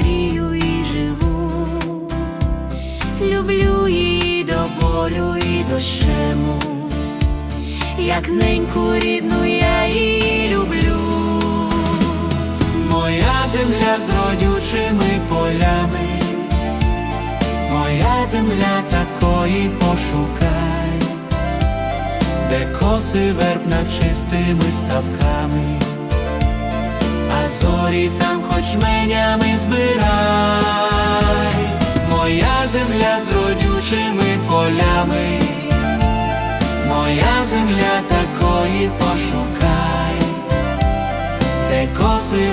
мрію і живу, люблю її до болю і до шему, як неньку рідну я її люблю, моя земля з родючими полями, моя земля такої пошукай, де коси верб над чистими ставками зорі там хоч менями збирай, моя земля з родючими полями, моя земля такої пошукай. Де коси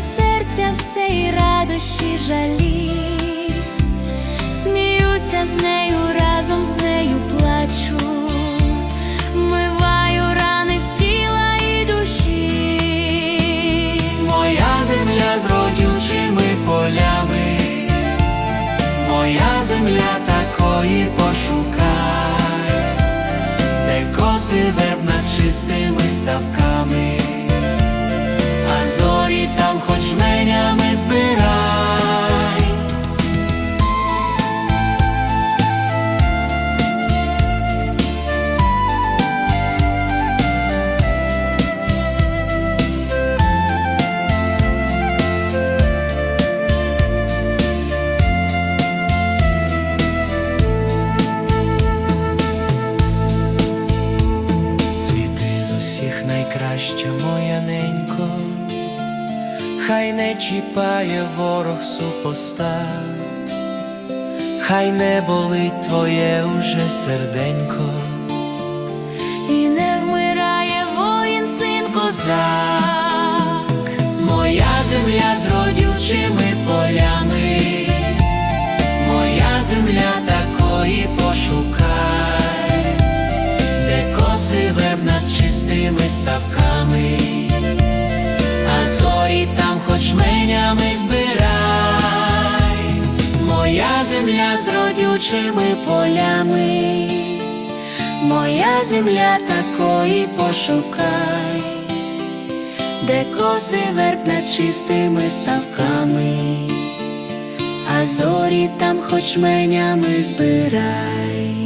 серця все і радощі жалі, сміюся з нею, разом з нею плачу, миваю рани з тіла і душі. Моя земля з родючими полями, моя земля такої пошукай, де коси верб над чистими ставками, хай не чіпає ворог супостат, хай не болить твоє уже серденько, І не вмирає воїн син козак. моя земля з родючими полями, моя земля такої пошукай, де коси верб над чистими ставками, а зорі там хоч менями збирай, моя земля з родючими полями, Моя земля такої пошукай, де коси верб над чистими ставками, а зорі там хоч менями збирай.